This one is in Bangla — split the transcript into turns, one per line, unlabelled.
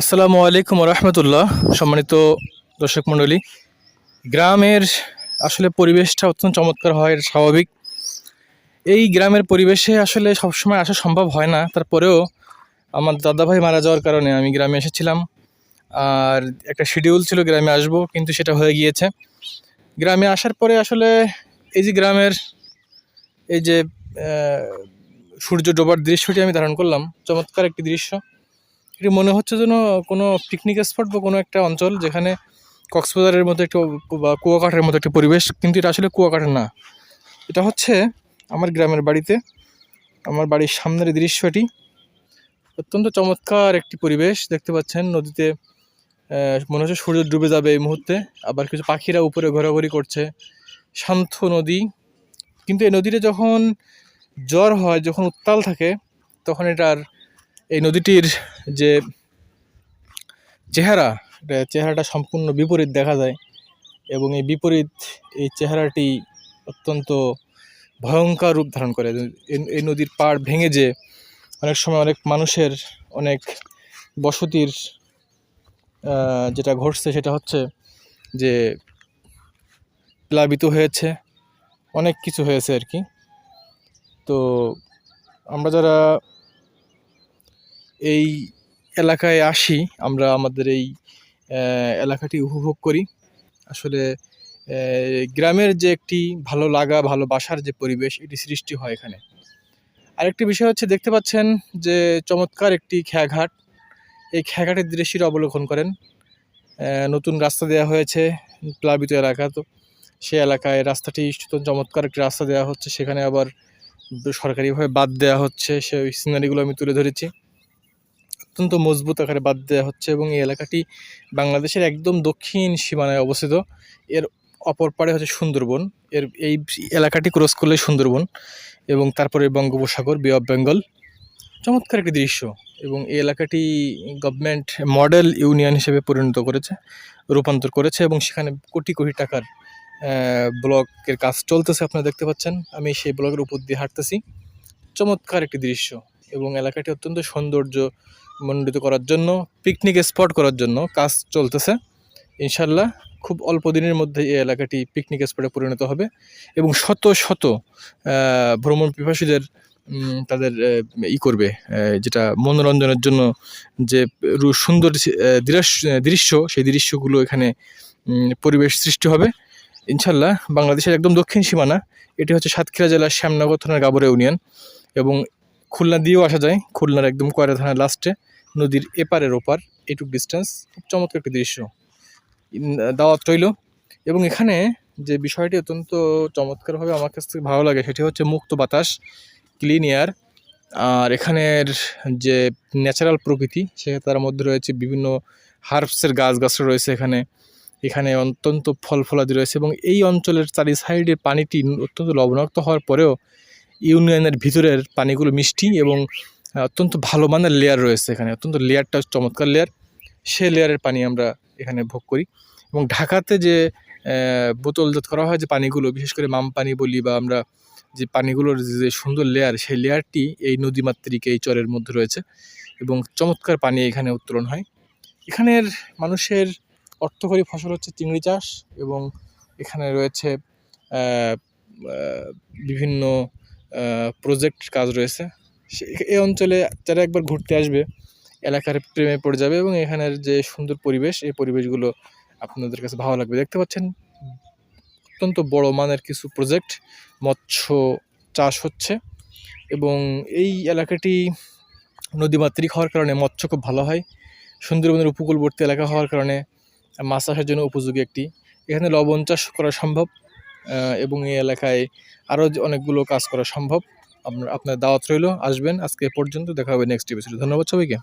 আসসালামু আলাইকুম রহমতুল্লাহ, সম্মানিত দর্শক মণ্ডলী। গ্রামের আসলে পরিবেশটা অত্যন্ত চমৎকার হয়, এটা স্বাভাবিক। এই গ্রামের পরিবেশে আসলে সবসময় আসা সম্ভব হয় না। তারপরেও আমার দাদাভাই মারা যাওয়ার কারণে আমি গ্রামে এসেছিলাম। আর একটা শিডিউল ছিল গ্রামে আসব, কিন্তু সেটা হয়ে গিয়েছে। গ্রামে আসার পরে আসলে এই যে গ্রামের এই যে সূর্য ডোবার দৃশ্যটি আমি ধারণ করলাম। চমৎকার একটি দৃশ্য। এটি মনে হচ্ছে যেন কোনো পিকনিক স্পট বা কোনো একটা অঞ্চল যেখানে কক্সবাজারের মতো একটু বা কুয়াকাঠের মতো একটি পরিবেশ, কিন্তু এটা আসলে কুয়াকাটা না। এটা হচ্ছে আমার গ্রামের বাড়িতে, আমার বাড়ির সামনের দৃশ্যটি। অত্যন্ত চমৎকার একটি পরিবেশ দেখতে পাচ্ছেন। নদীতে মনে হচ্ছে সূর্য ডুবে যাবে এই মুহূর্তে। আবার কিছু পাখিরা উপরে ঘোরাঘুরি করছে। শান্ত নদী। কিন্তু এই নদীতে যখন জ্বর হয়, যখন উত্তাল থাকে, তখন এটার এই নদীটির যে চেহারা চেহারাটা সম্পূর্ণ বিপরীত দেখা যায় এবং এই বিপরীত এই চেহারাটি অত্যন্ত ভয়ঙ্কর রূপ ধারণ করে। এই- নদীর পাড় ভেঙে যে অনেক সময় অনেক মানুষের অনেক বসতির যেটা ঘটছে সেটা হচ্ছে যে প্লাবিত হয়েছে, অনেক কিছু হয়েছে আর কি। তো আমরা যারা এই এলাকায় আসি, আমরা আমাদের এই এলাকাটি উপভোগ করি। আসলে গ্রামের যে একটি ভালো লাগা ভালোবাসার যে পরিবেশ, এটি সৃষ্টি হয় এখানে। আরেকটি বিষয় হচ্ছে, দেখতে পাচ্ছেন যে চমৎকার একটি খেয়াঘাট। এই খেয়াঘাটের দৃশ্যটি অবলোকন করেন। নতুন রাস্তা দেওয়া হয়েছে প্লাবিত এলাকা। তো সেই এলাকায় রাস্তাটি চমৎকার একটি রাস্তা দেওয়া হচ্ছে। সেখানে আবার সরকারিভাবে বাদ দেওয়া হচ্ছে। সেই সিনারিগুলো আমি তুলে ধরেছি। অত্যন্ত মজবুত আকারে বাদ দেওয়া হচ্ছে এবং এই এলাকাটি বাংলাদেশের একদম দক্ষিণ সীমানায় অবস্থিত। এর অপর পাড়ে হচ্ছে সুন্দরবন। এর এই এলাকাটি ক্রস করলে সুন্দরবন এবং তারপরে বঙ্গোপসাগর বে অফ বেঙ্গল চমৎকার একটি দৃশ্য এবং এই এলাকাটি গভর্নমেন্ট মডেল ইউনিয়ন হিসেবে পরিণত করেছে, রূপান্তর করেছে এবং সেখানে কোটি কোটি টাকার ব্লকের কাজ চলতেছে আপনারা দেখতে পাচ্ছেন। আমি সেই ব্লকের উপর দিয়ে হাঁটতেছি। চমৎকার একটি দৃশ্য এবং এলাকাটি অত্যন্ত সৌন্দর্য মণ্ডিত করার জন্য পিকনিক স্পট করার জন্য কাজ চলতেছে। ইনশাল্লাহ খুব অল্প দিনের মধ্যে এই এলাকাটি পিকনিক স্পটে পরিণত হবে এবং শত শত ভ্রমণ পিপাসীদের তাদের ই করবে যেটা মনোরঞ্জনের জন্য যে সুন্দর দৃশ্য সেই দৃশ্যগুলো এখানে পরিবেশ সৃষ্টি হবে। ইনশাল্লাহ বাংলাদেশের একদম দক্ষিণ সীমানা, এটি হচ্ছে সাতক্ষীরা জেলার শ্যামনগর থানার গাবরে ইউনিয়ন এবং খুলনা দিয়েও আসা যায়। খুলনার একদম কয়রা থানার লাস্টে নদীর এপারের ওপার। এটুক ডিস্টেন্স খুব চমৎকার একটি দৃশ্য। দাওয়াত রইল। এবং এখানে যে বিষয়টি অত্যন্ত চমৎকারভাবে আমার কাছ থেকে ভালো লাগে, সেটি হচ্ছে মুক্ত বাতাস ক্লিন এয়ার আর এখানের যে ন্যাচারাল প্রকৃতি, সে তার মধ্যে রয়েছে বিভিন্ন হার্বসের গাছ গাছরা রয়েছে এখানে। এখানে অত্যন্ত ফল ফলাদি রয়েছে এবং এই অঞ্চলের চারি সাইডের পানিটি অত্যন্ত লবণাক্ত হওয়ার পরেও ইউনিয়নের ভিতরের পানিগুলো মিষ্টি এবং অত্যন্ত ভালো মানের লেয়ার রয়েছে এখানে। অত্যন্ত লেয়ারটা চমৎকার লেয়ার সে লেয়ারের পানি আমরা এখানে ভোগ করি। এবং ঢাকাতে যে বোতলজাত করা হয় যে পানিগুলো, বিশেষ করে মাম পানি বলি বা আমরা যে পানিগুলোর যে সুন্দর লেয়ার সেই লেয়ারটি এই নদীমাতৃক, এই চরের মধ্যে রয়েছে এবং চমৎকার পানি এখানে উত্তোলন হয়। এখানের মানুষের অর্থকরী ফসল হচ্ছে চিংড়ি চাষ এবং এখানে রয়েছে বিভিন্ন প্রজেক্ট কাজ রয়েছে। এই অঞ্চলে যারা একবার ঘুরতে আসবে, এলাকার প্রেমে পড়ে যাবে এবং এখানের যে সুন্দর পরিবেশ, এই পরিবেশগুলো আপনাদের কাছে ভালো লাগবে। দেখতে পাচ্ছেন, অত্যন্ত বড় মানের কিছু প্রজেক্ট মৎস্য চাষ হচ্ছে এবং এই এলাকাটি নদীমাতৃক হওয়ার কারণে মৎস্য খুব ভালো হয়। সুন্দরবনের উপকূলবর্তী এলাকা হওয়ার কারণে মাছ চাষের জন্য উপযোগী একটি। এখানে লবণ চাষ করা সম্ভব। এবং এই এলাকায় আরও অনেকগুলো কাজ করা সম্ভব। আপনার দাওয়াত রইল। আসবেন। আজকে পর্যন্ত। দেখা হবে নেক্সট এপিসোডে ধন্যবাদ সবাইকে।